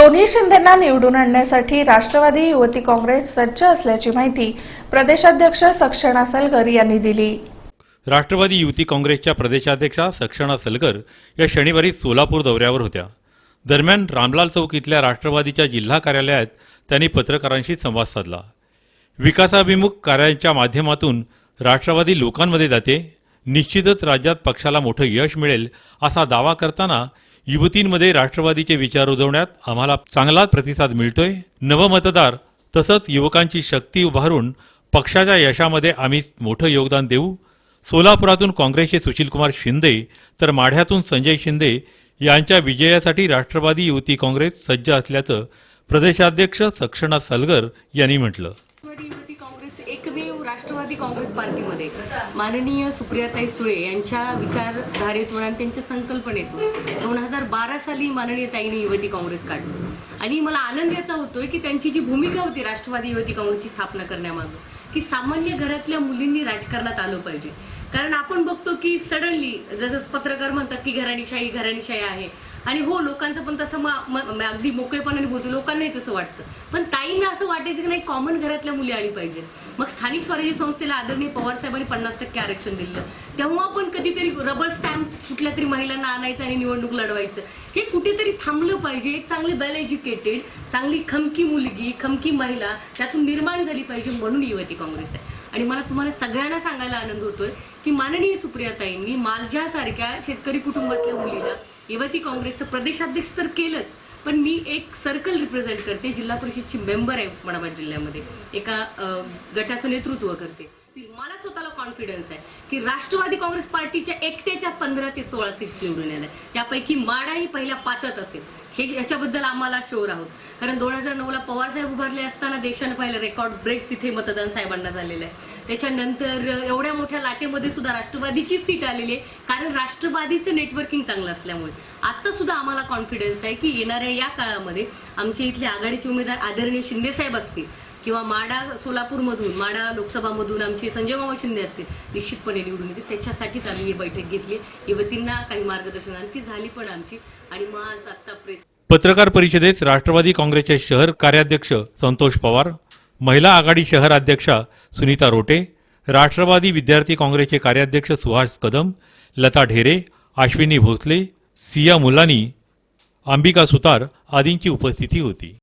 दोन्ही शिंदेना निवडून आणण्यासाठी राष्ट्रवादी युवती काँग्रेस सज्ज असल्याची माहिती प्रदेशाध्यक्ष सक्षणा सलगर यांनी दिली. राष्ट्रवादी युवती काँग्रेसच्या प्रदेशाध्यक्षा सक्षणा सलगर या शनिवारी सोलापूर दौऱ्यावर होत्या. दरम्यान रामलाल चौक इथल्या राष्ट्रवादीच्या जिल्हा कार्यालयात त्यांनी पत्रकारांशी संवाद साधला. विकासाभिमुख कार्यांच्या माध्यमातून राष्ट्रवादी लोकांमध्ये जाते निश्चितच राज्यात पक्षाला मोठं यश मिळेल असा दावा करताना युवतींमध्ये राष्ट्रवादीचे विचार रुजवण्यात आम्हाला चांगला प्रतिसाद मिळतोय. नवमतदार तसंच युवकांची शक्ती उभारून पक्षाच्या यशामध्ये आम्ही मोठं योगदान देऊ. सोलापुरातून काँग्रेसचे सुशीलकुमार शिंदे तर माढ्यातून संजय शिंदे यांच्या विजयासाठी राष्ट्रवादी युवती काँग्रेस सज्ज असल्याचं प्रदेशाध्यक्ष सक्षणा सलगर यांनी म्हटलं राष्ट्रवादी युवती काँग्रेस एकमेव राष्ट्रवादी काँग्रेस पार्टीमध्ये. माननीय सुप्रियाताई सुळे यांच्या विचारधारेतून आणि त्यांच्या संकल्पनेतून दोन हजार बारा साली माननीय ताईने युवती काँग्रेस काढली. आणि मला आनंद याचा होतोय की त्यांची जी भूमिका होती राष्ट्रवादी युवती काँग्रेसची स्थापना करण्यामागं की सामान्य घरातल्या मुलींनी राजकारणात आलं पाहिजे. कारण आपण बघतो की सडनली जसं पत्रकार म्हणतात की घराणीशाही घराणीशाही आहे. आणि हो लोकांचं पण तसं मग अगदी मोकळेपणाने बोलतो लोकांनाही तसं वाटतं. पण ताईंना असं वाटायचं की नाही कॉमन घरातल्या मुली आली पाहिजे मग स्थानिक स्वराज्य संस्थेला आदरणीय पवार साहेबांनी पन्नास टक्के आरक्षण दिलं. तेव्हा पण कधीतरी रबर स्टॅम्प कुठल्या तरी महिलांना आणायचं आणि निवडणूक लढवायचं. हे कुठेतरी थांबलं पाहिजे. एक चांगली वेल एज्युकेटेड चांगली खमकी मुलगी खमकी महिला त्यातून निर्माण झाली पाहिजे म्हणून युवती काँग्रेस आहे. आणि मला तुम्हाला सगळ्यांना सांगायला आनंद होतोय की माननीय सुप्रियाताईंनी माझ्यासारख्या शेतकरी कुटुंबातल्या मुलीला युवती काँग्रेसचं प्रदेशाध्यक्ष तर केलंच पण मी एक सर्कल रिप्रेझेंट करते जिल्हा परिषदची मेंबर आहे उस्मानाबाद जिल्ह्यामध्ये. एका गटाचं नेतृत्व करते. मला स्वतःला कॉन्फिडन्स आहे की राष्ट्रवादी काँग्रेस पार्टीच्या एकट्याच्या पंधरा ते सोळा सीट्स निवडून येणार त्यापैकी माडा ही पहिल्या पाचत असेल. हे याच्याबद्दल आम्हाला शोर आहोत कारण दोन हजार नऊला पवार साहेब उभारले असताना देशानं पाहिलं रेकॉर्ड ब्रेक तिथे मतदान साहेबांना झालेलं आहे. त्याच्यानंतर एवढ्या मोठ्या लाटेमध्ये सुद्धा राष्ट्रवादीचीच सीट आलेली आहे. कारण राष्ट्रवादीचं नेटवर्किंग चांगलं असल्यामुळे. आता सुद्धा आम्हाला कॉन्फिडन्स आहे की येणाऱ्या या काळामध्ये आमच्या इथले आघाडीचे उमेदवार आदरणीय शिंदे साहेब असतील. किंवा माडा सोलापूरमधून माडा लोकसभामधून आमचे संजय मामा शिंदे असतील निश्चितपणे निवडून येतील. त्याच्यासाठीच आम्ही ही बैठक घेतली. युवतींना काही मार्गदर्शन आणि ती झाली पण आमची. आणि मग आज आत्ता प्रेस पत्रकार परिषदेत राष्ट्रवादी काँग्रेसचे शहर कार्याध्यक्ष संतोष पवार महिला आघाडी शहर अध्यक्षा सुनीता रोटे राष्ट्रवादी विद्यार्थी काँग्रेसचे कार्याध्यक्ष सुहास कदम लता ढेरे अश्विनी भोसले सिया मुलानी अंबिका सुतार आदींची उपस्थिती होती.